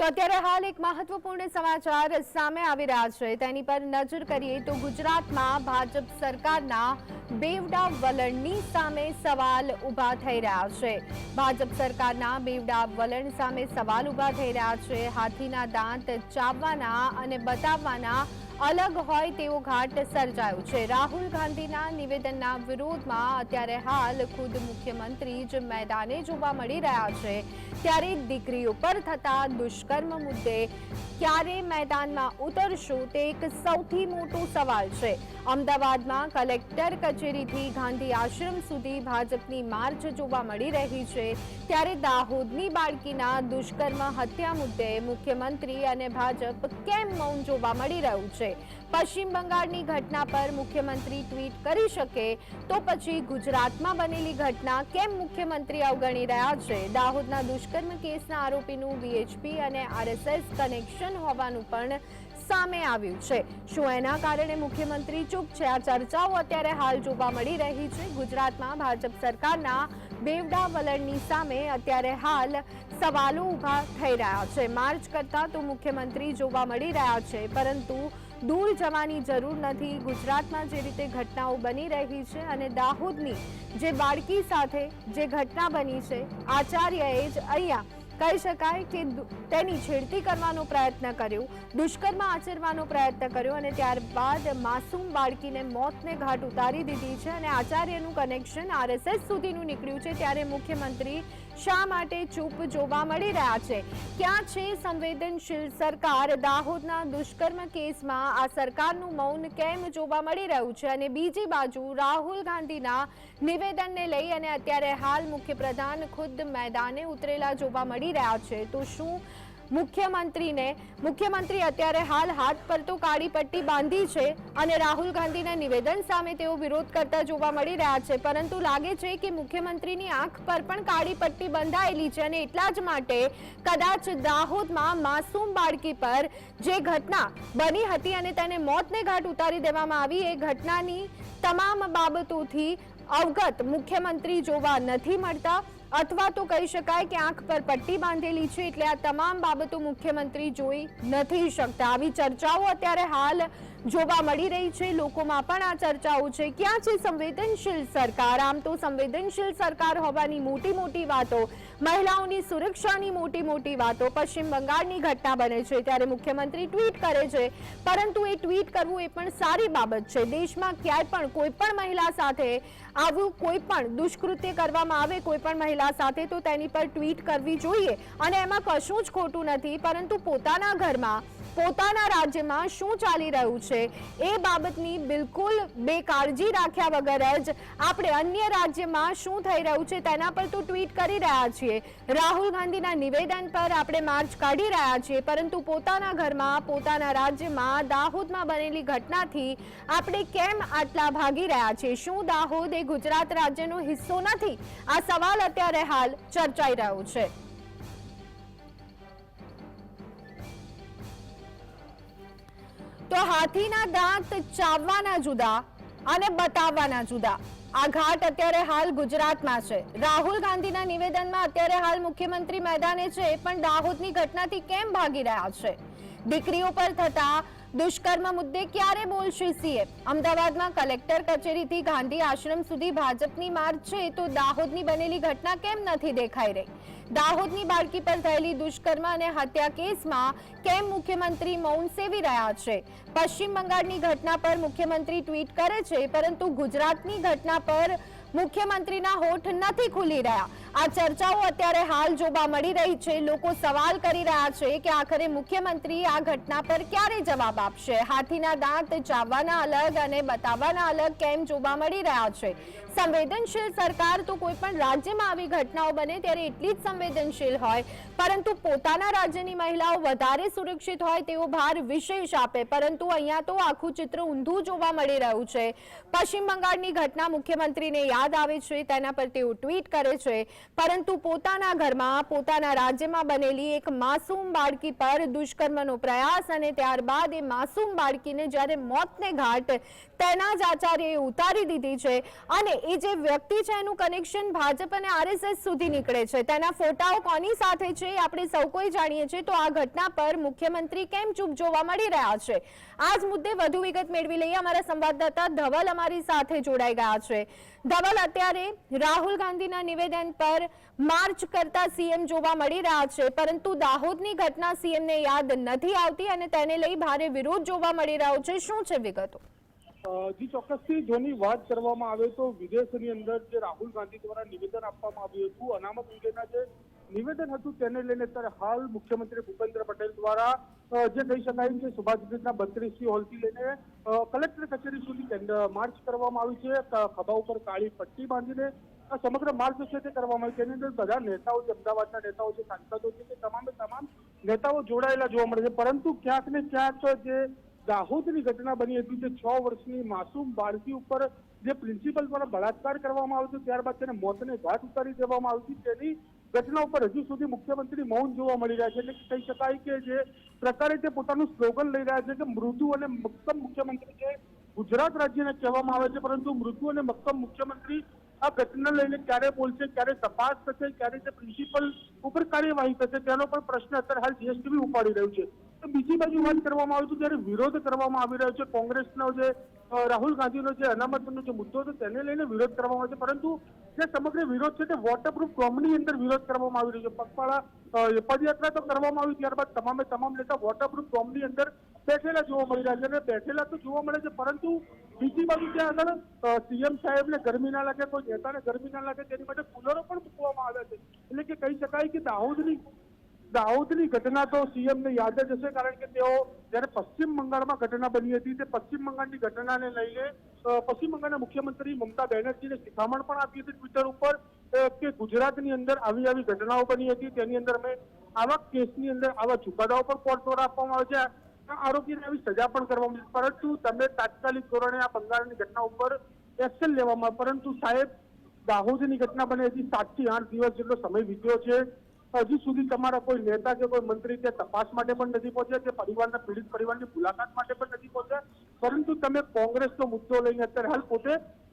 તો અત્યારે હાલ એક મહત્વપૂર્ણ સમાચાર સામે આવી રહ્યા છે. તેની પર નજર કરીએ તો ગુજરાતમાં ભાજપ સરકારના બેવડા વલણની સામે સવાલ ઊભા થઈ રહ્યા છે. ભાજપ સરકારના બેવડા વલણ સામે સવાલ ઊભા થઈ રહ્યા છે. હાથીના દાંત ચાવવાના અને બતાવવાના અલગ હોય તેવો ઘાટ સર્જાયો છે. રાહુલ ગાંધીના નિવેદનના વિરોધમાં અત્યારે હાલ ખુદ મુખ્યમંત્રી જ મેદાને જોવા મળી રહ્યા છે. ત્યારે દીકરીઓ પર થતા દુષ્કર્મ મુદ્દે ક્યારે મેદાનમાં ઉતરશું તે એક સૌથી મોટો સવાલ છે. અમદાવાદમાં કલેક્ટર કચેરીથી ગાંધી આશ્રમ સુધી ભાજપની માર્ચ જોવા મળી રહી છે. ત્યારે દાહોદની બાળકીના દુષ્કર્મ, હત્યા મુદ્દે મુખ્યમંત્રી અને ભાજપ કેમ મૌન જોવા મળી રહ્યું છે? પશ્ચિમ બંગાળની ઘટના પર મુખ્યમંત્રી ટ્વીટ કરી શકે તો પછી ગુજરાતમાં બનેલી ઘટના કેમ મુખ્યમંત્રી અવગણી રહ્યા છે? દાહોદના દુષ્કર્મ કેસના આરોપીનું વીએચપી અને આરએસએસ કનેક્શન હોવાનું પણ સામે આવ્યું છે. શું એના કારણે મુખ્યમંત્રી ચૂપ છે? આ ચર્ચાઓ અત્યારે હાલ જોવા મળી રહી છે. ગુજરાતમાં ભાજપ સરકારના બેવડા વલણની સામે અત્યારે હાલ સવાલો ઊભા થઈ રહ્યા છે. માર્ચ કરતા તો મુખ્યમંત્રી જોવા મળી રહ્યા છે, પરંતુ દૂર જવાની જરૂર નથી. ગુજરાતમાં જે રીતે ઘટનાઓ બની રહી છે અને દાહોદની જે બાળકી સાથે જે ઘટના બની છે, આચાર્યએ જ અહીંયા કહી શકાય કે તેની છેડતી કરવાનો પ્રયત્ન કર્યો, દુષ્કર્મ આચરવાનો પ્રયત્ન કર્યો અને ત્યારબાદ માસૂમ બાળકીને મોતને ઘાટ ઉતારી દીધી છે અને આચાર્યનું કનેક્શન આરએસએસ સુધીનું નીકળ્યું છે. ત્યારે મુખ્યમંત્રી શા માટે ચૂપ જોવા મળી રહ્યા છે? ક્યાં છે સંવેદનશીલ સરકાર? દાહોદના દુષ્કર્મ કેસમાં આ સરકારનું મૌન કેમ જોવા મળી રહ્યું છે? અને બીજી બાજુ, રાહુલ ગાંધીના નિવેદનને લઈ અને અત્યારે હાલ મુખ્યપ્રધાન ખુદ મેદાને ઉતરેલા જોવા મળી રહ્યા છે. તો શું મુખ્યમંત્રીને, મુખ્યમંત્રી અત્યારે હાલ હાથ પર તો કાળી પટ્ટી બાંધી છે અને રાહુલ ગાંધીના નિવેદન સામે તેઓ વિરોધ કરતા જોવા મળી રહ્યા છે. પરંતુ લાગે છે કે મુખ્યમંત્રીની આંખ પર પણ કાળી પટ્ટી બંધાયેલી છે અને એટલા જ માટે કદાચ દાહોદમાં માસૂમ બાળકી પર જે ઘટના બની હતી અને તેને મોતને ઘાટ ઉતારી દેવામાં આવી, એ ઘટનાની તમામ બાબતોથી અવગત મુખ્યમંત્રી જોવા નથી મળતા. અથવા તો કહી શકાય કે આંખ પર પટ્ટી બાંધેલી છે, એટલે આ તમામ બાબતો મુખ્યમંત્રી જોઈ નથી શકતા. આવી ચર્ચાઓ અત્યારે હાલ જોવા મળી રહી છે. લોકોમાં પણ આ ચર્ચાઓ છે. ક્યાં છે સંવેદનશીલ સરકાર? આમ તો સંવેદનશીલ સરકાર હોવાની મોટી મોટી વાતો, મહિલાઓની સુરક્ષાની મોટી મોટી વાતો પશ્ચિમ બંગાળની ઘટના બને છે. ત્યારે મુખ્યમંત્રી ટ્વીટ કરે છે. પરંતુ એ ટ્વીટ કરવું એ પણ સારી બાબત છે. દેશમાં ક્યાંય પણ કોઈ પણ મહિલા સાથે આવું કોઈ પણ દુષ્કૃત્ય કરવામાં આવે, કોઈ પણ મહિલા સાથે, તો તેની પર ટ્વીટ કરવી જોઈએ. અને એમાં કશું જ ખોટું નથી. પરંતુ પોતાના ઘરમાં પોતાના રાજ્યમાં શું ચાલી રહ્યું છે એ બાબતની બિલકુલ બેકાળજી રાખ્યા વગર જ આપણે અન્ય રાજ્યમાં શું થઈ રહ્યું છે તેના પર તો ટ્વીટ કરી રહ્યા છીએ. રાહુલ ગાંધીના નિવેદન પર આપણે માર્ચ કાઢી રહ્યા છીએ, પરંતુ પોતાના ઘરમાં, પોતાના રાજ્યમાં દાહોદમાં બનેલી ઘટનાથી આપણે કેમ આટલા ભાગી રહ્યા છીએ? શું દાહોદ એ ગુજરાત રાજ્યનો હિસ્સો નથી? આ સવાલ અત્યારે હાલ ચર્ચાઈ રહ્યો છે. તો હાથીના દાંત ચાવવાના જુદા અને બતાવવાના જુદા. આ ઘાટ અત્યારે હાલ ગુજરાતમાં છે. રાહુલ ગાંધીના નિવેદનમાં અત્યારે હાલ મુખ્યમંત્રી મેદાને છે, પણ દાહોદની ઘટનાથી કેમ ભાગી રહ્યા છે? દીકરીઓ પર થતા દુષ્કર્મ મુદ્દે ક્યારે બોલશે સીએમ? અમદાવાદમાં કલેક્ટર કચેરીથી ગાંધી આશ્રમ સુધી ભાજપની માર્ચ છે તો દાહોદની બનેલી ઘટના કેમ નથી દેખાઈ રહી? દાહોદની બાળકી પર થયેલી દુષ્કર્મ અને હત્યા કેસમાં કેમ મુખ્યમંત્રી મૌન સેવી રહ્યા છે? પશ્ચિમ બંગાળની ઘટના પર મુખ્યમંત્રી ટ્વીટ કરે છે, પરંતુ ગુજરાતની ઘટના પર મુખ્યમંત્રીના હોઠ નથી ખુલી રહ્યા. આ ચર્ચાઓ અત્યારે હાલ જોવા મળી રહી છે. લોકો સવાલ કરી રહ્યા છે કે આખરે મુખ્યમંત્રી આ ઘટના પર ક્યારે જવાબ આપશે? હાથીના દાંત ચાવવાના અલગ અને બતાવવાના અલગ કેમ જોવા મળી રહ્યા છે? સંવેદનશીલ સરકાર તો કોઈ પણ રાજ્યમાં આવી ઘટનાઓ બને ત્યારે એટલી જ સંવેદનશીલ હોય. પરંતુ પોતાના રાજ્યની મહિલાઓ વધારે સુરક્ષિત હોય તેવો ભાર વિશેષ આપે. પરંતુ અહીંયા તો આખું ચિત્ર ઊંધું જોવા મળી રહ્યું છે. પશ્ચિમ બંગાળની ઘટના મુખ્યમંત્રીને યાદ આવે છે, તેના પર તેઓ ટ્વીટ કરે છે. પરંતુ પોતાના ઘરમાં, પોતાના રાજ્યમાં બનેલી એક માસૂમ બાળકી પર દુષ્કર્મનો પ્રયાસ અને ત્યારબાદ એ માસૂમ બાળકીને જ્યારે મોતને ઘાટ તેના જ આચાર્યએ ઉતારી દીધી છે અને એ જે વ્યક્તિ છે એનું કનેક્શન ભાજપ અને આરએસએસ સુધી નીકળે છે. તેના ફોટાઓ કોની સાથે છે આપણે સૌ કોઈ જાણીએ છીએ. તો આ ઘટના પર મુખ્યમંત્રી કેમ ચૂપ જોવા મળી રહ્યા છે? આ જ મુદ્દે વધુ વિગત મેળવી લઈએ. અમારા સંવાદદાતા ધવલ અમારી સાથે જોડાઈ ગયા છે. ધવલ, અત્યારે રાહુલ ગાંધીના નિવેદન પર માર્ચ કરતા સીએમ જોવા મળી રહ્યા છે. પરંતુ દાહોદની ઘટના સીએમને યાદ નથી આવતી અને તેને લઈ ભારે વિરોધ જોવા મળી રહ્યો છે. શું છે વિગતો? જી ચોક્કસથી જોની વાત કરવામાં આવે તો વિદેશની અંદર જે રાહુલ ગાંધી દ્વારા નિવેદન આપવામાં આવ્યું હતું, અનામત અંગેના જે નિવેદન હતું તેને લઈને અત્યારે હાલ મુખ્યમંત્રી ભૂપેન્દ્ર પટેલ દ્વારા જે કહી શકાય કે સુભાષબ્રિજના બત્રીસી હોલથી લઈને કલેક્ટર કચેરી સુધી માર્ચ કરવામાં આવી છે. ખભા ઉપર કાળી પટ્ટી બાંધીને, આ સમગ્ર માર્ચ છે તે કરવામાં આવી તેની અંદર બધા નેતાઓ જે અમદાવાદના નેતાઓ છે, સાંસદો છે, તે તમામે તમામ નેતાઓ જોડાયેલા જોવા મળે છે. પરંતુ ક્યાંક ને ક્યાંક જે દાહોદની ઘટના બની હતી જે છ વર્ષની માસૂમ બાળકી ઉપર જે પ્રિન્સિપલ દ્વારા બળાત્કાર કરવામાં આવ્યો હતો, ત્યારબાદ તેને મોતને ઘાટ ઉતારી દેવામાં આવી તેની ઘટના ઉપર હજુ સુધી મુખ્યમંત્રી મૌન જોવા મળી રહ્યા છે. એટલે કહી શકાય કે જે પ્રકારે તે પોતાનું સ્લોગન લઈ રહ્યા છે કે મૃદુ અને મક્કમ મુખ્યમંત્રી જે ગુજરાત રાજ્યને કહેવામાં આવે છે, પરંતુ મૃદુ અને મક્કમ મુખ્યમંત્રી આ ઘટના લઈને ક્યારે બોલશે, ક્યારે તપાસ થશે, ક્યારે તે પ્રિન્સિપલ ઉપર કાર્યવાહી થશે, તેનો પણ પ્રશ્ન અત્યારે હાલ જીએસટીબી ઉપાડી રહ્યું છે. બીજી બાજુ વાત કરવામાં આવે ત્યારે વિરોધ કરવામાં આવી રહ્યો છે, કોંગ્રેસનો જે રાહુલ ગાંધીનો જે અનામતનો જે મુદ્દો છે તેને લઈને વિરોધ કરવામાં આવે છે. પરંતુ જે સમગ્ર વિરોધ છે તે વોટરપ્રૂફ ફોર્મની અંદર વિરોધ કરવામાં આવી રહ્યો છે. પગપાળા પદયાત્રા તો કરવામાં આવી ત્યારબાદ તમામે તમામ નેતા વોટરપ્રૂફ કોમની અંદર બેઠેલા જોવા મળી રહ્યા છે અને બેઠેલા તો જોવા મળે છે, પરંતુ બીજી બાજુ ત્યાં આગળ સીએમ સાહેબને ગરમી ના લાગે, કોઈ નેતાને ગરમી ના લાગે, તેની માટે કુલરો પણ મૂકવામાં આવ્યા છે. એટલે કે કહી શકાય કે દાહોદની દાહોદની ઘટના તો સીએમને યાદ જ હશે કારણ કે તેઓ જ્યારે પશ્ચિમ બંગાળમાં ઘટના બની હતી તે પશ્ચિમ બંગાળની ઘટનાને લઈને પશ્ચિમ બંગાળના મુખ્યમંત્રી મમતા બેનર્જીને શિખામણ પણ આપી હતી ટ્વિટર ઉપર કે ગુજરાતની અંદર આવી આવી ઘટનાઓ બની હતી, તેની અંદર અમે આવા કેસની અંદર આવા ચુકાદાઓ પણ કોર્ટ દ્વારા આપવામાં આવે છે. આરોપીને આવી સજા પણ કરવામાં આવી પરંતુ તમે તાત્કાલિક ધોરણે આ બંગાળની ઘટના ઉપર એક્શન લેવામાં. પરંતુ સાહેબ, દાહોદની ઘટના બની હતી સાતથી આઠ દિવસ જેટલો સમય વીત્યો છે. હજુ સુધી તમારા કોઈ નેતા કે કોઈ મંત્રી તે તપાસ માટે પણ નથી પહોંચ્યા, કે પરિવારના પીડિત પરિવારની મુલાકાત માટે પણ નથી પહોંચ્યા? પરંતુ તમે કોંગ્રેસનો મુદ્દો લઈને અત્યારે હાલ પોતે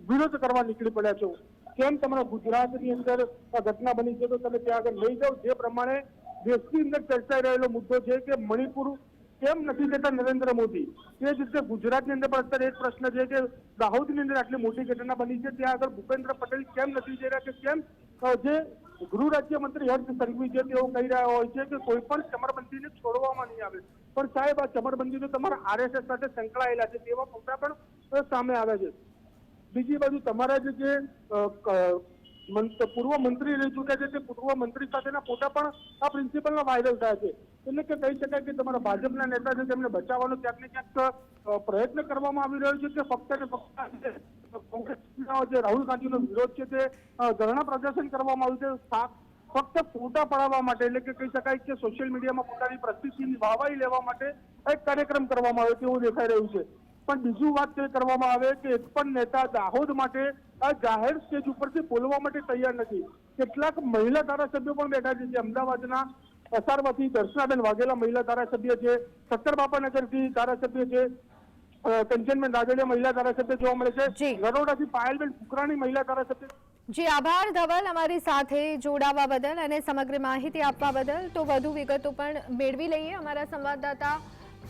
વિરોધ કરવા નીકળી પડ્યા છો. કેમ તમારા ગુજરાતની અંદર ઘટના બની છે તો તમે ત્યાં આગળ લઈ જાઓ. જે પ્રમાણે દેશની અંદર ચર્ચાઈ રહેલો મુદ્દો છે કે મણિપુર કેમ નથી કહેતા નરેન્દ્ર મોદી? તે જ રીતે ગુજરાતની અંદર પણ અત્યારે એક પ્રશ્ન છે કે દાહોદની અંદર આટલી મોટી ઘટના બની છે, ત્યાં આગળ ભૂપેન્દ્ર પટેલ કેમ નથી જઈ રહ્યા કે કેમ? જે ગૃહ રાજ્યમંત્રી હર્ષ સંઘવી છે તેઓ કહી રહ્યા હોય છે કે કોઈ પણ ચમરબંધીને છોડવામાં નહીં આવે. પણ સાહેબ, આ ચમરબંધી તો તમારા આરએસએસ સાથે સંકળાયેલા છે, તેવા મુદ્દા પણ સામે આવે છે. બીજી બાજુ તમારા જે પૂર્વ મંત્રી રહી ચૂક્યા છે, તે પૂર્વ મંત્રી સાથેના ફોટા પણ આ પ્રિન્સિપલના વાયરલ થયા છે. એટલે કે કહી શકાય કે તમારા ભાજપના નેતા છે, તેમને બચાવવાનો ક્યાંક ને ક્યાંક પ્રયત્ન કરવામાં આવી રહ્યો છે કે ફક્ત ને ફક્ત કોંગ્રેસના જે રાહુલ ગાંધીનો વિરોધ છે તે ધરણા પ્રદર્શન કરવામાં આવ્યું છે ફક્ત ફોટા પડાવવા માટે, એટલે કે કહી શકાય કે સોશિયલ મીડિયામાં પોતાની પ્રતિષ્ઠિની વાહવાઈ લેવા માટે એક કાર્યક્રમ કરવામાં આવ્યો તેવું દેખાઈ રહ્યું છે. પણ બીજું વાત તે કરવામાં આવે કે એક પણ નેતા દાહોદ માટે આ જાહેર સ્ટેજ ઉપરથી બોલવા માટે તૈયાર નથી. કેટલાક મહિલા ધારાસભ્યો પણ બેઠા છે, જે અમદાવાદના અસારમાંથી દર્શનાબેન વાઘેલા મહિલા ધારાસભ્ય છે સત્તરબાપાનગરથી ધારાસભ્ય છે કંચનબેન રાદડિયા મહિલા ધારાસભ્ય જોવા મળે છે. નરોડાથી પાયલબેન ફુકરાણી મહિલા ધારાસભ્ય જી આભાર ધવલ અમારી સાથે જોડાવા બદલ અને સમગ્ર માહિતી આપવા બદલ. તો વધુ વિગતો પણ મેળવી લઈએ અમારા સંવાદદાતા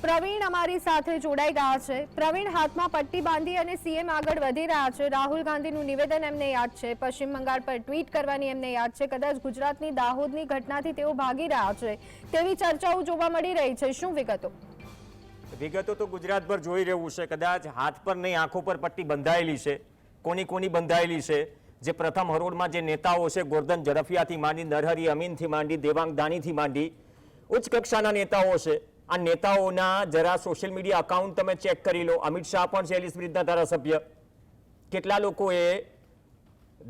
પ્રવીણ અમારી સાથે જોડાઈ ગયા છે. પ્રવીણ હાથમાં પટ્ટી બાંધી અને સીએમ આગળ વધી રહ્યા છે. રાહુલ ગાંધીનું નિવેદન એમને યાદ છે. પશ્ચિમ બંગાળ પર ટ્વીટ કરવાની એમને યાદ છે. કદાચ ગુજરાતની દાહોદની ઘટનાથી તેઓ ભાગી રહ્યા છે. તેવી ચર્ચાઓ જોવા મળી રહી છે. શું વિગતો? વિગતો તો ગુજરાતભર જોઈ રહ્યું છે. કદાચ હાથ પર નહીં, આંખો પર પટ્ટી બંધાયેલી છે. કોની કોની બંધાયેલી છે? જે પ્રથમ હરોળમાં જે નેતાઓ છે, ગોરધન ઝડફિયાથી માંડી, નરહરી અમીનથી માંડી, દેવાંગ દાણીથી માંડી, ઉચ્ચ કક્ષાના નેતાઓ છે. આ નેતાઓના જરા સોશિયલ મીડિયા અકાઉન્ટ તમે ચેક કરી લો. અમિત શાહ પણ છે એલિસ બ્રિજના ધારાસભ્ય. કેટલા લોકોએ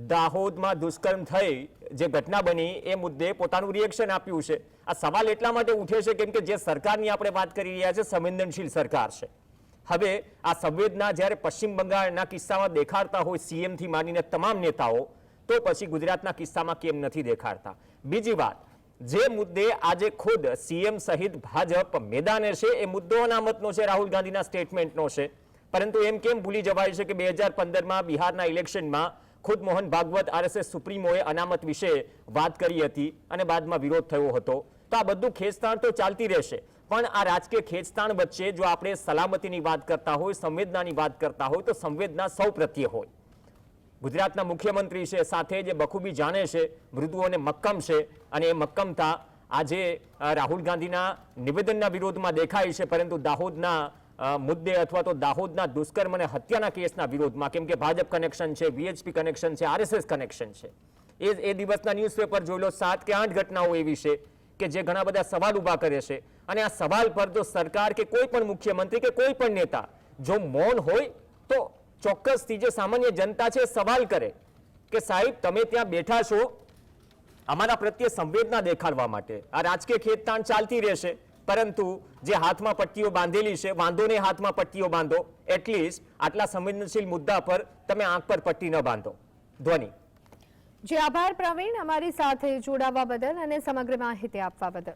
દાહોદમાં દુષ્કર્મ થઈ, જે ઘટના બની, એ મુદ્દે પોતાનું રિએક્શન આપ્યું છે. આ સવાલ એટલા માટે ઉઠે છે કેમ કે જે સરકારની આપણે વાત કરી રહ્યા છે, સંવેદનશીલ સરકાર છે. હવે આ સંવેદના જ્યારે પશ્ચિમ બંગાળના કિસ્સામાં દેખાડતા હોય સીએમથી માંડીને તમામ નેતાઓ, તો પછી ગુજરાતના કિસ્સામાં કેમ નથી દેખાડતા? બીજી વાત જે મુદ્દે આજે ખુદ સીએમ સહિત ભાજપ મેદાને છે, એ મુદ્દો અનામતનો છે, રાહુલ ગાંધીના સ્ટેટમેન્ટનો છે. પરંતુ એમ કેમ ભૂલી જવાય છે કે બે હજાર પંદરમાં બિહારના ઇલેક્શનમાં ખુદ મોહન ભાગવત આરએસએસ સુપ્રીમોએ અનામત વિશે વાત કરી હતી અને બાદમાં વિરોધ થયો હતો. તો આ બધું ખેંચતાણ તો ચાલતી રહેશે. પણ આ રાજકીય ખેંચતાણ વચ્ચે જો આપણે સલામતીની વાત કરતા હોય, સંવેદનાની વાત કરતા હોય, તો સંવેદના સૌ પ્રત્યે હોય. ગુજરાતના મુખ્યમંત્રી છે, સાથે જે બખૂબી જાણે છે મૃદુઓને મક્કમ છે, અને એ મક્કમતા આજે રાહુલ ગાંધીના નિવેદનના વિરોધમાં દેખાય છે, પરંતુ દાહોદના મુદ્દે અથવા તો દાહોદના દુષ્કર્મ અને હત્યાના કેસના વિરોધમાં, કેમ કે ભાજપ કનેક્શન છે વીએચપી કનેક્શન છે આરએસએસ કનેક્શન છે. એ એ દિવસના ન્યૂઝપેપર જોઈ લો, સાત કે આઠ ઘટનાઓ એવી છે કે જે ઘણા બધા સવાલ ઊભા કરે છે. અને આ સવાલ પર જો સરકાર કે કોઈ પણ મુખ્યમંત્રી કે કોઈ પણ નેતા, જો મૌન હોય તો ચોક્કસથી જે સામાન્ય જનતા છે, સવાલ કરે કે સાહેબ, તમે ત્યાં બેઠા છો અમારા પ્રત્યે સંવેદના દેખાડવા માટે. આ રાજકીય ખેતતાણ ચાલતી રહેશે, પરંતુ જે હાથમાં પટ્ટીઓ બાંધેલી છે વાંધો ને હાથમાં પટ્ટીઓ બાંધો, એટલીસ્ટ આટલા સંવેદનશીલ મુદ્દા પર તમે આંખ પર પટ્ટી ન બાંધો. ધ્વનિ. જે, આભાર પ્રવીણ, અમારી સાથે જોડાવા બદલ અને સમગ્ર માહિતી આપવા બદલ.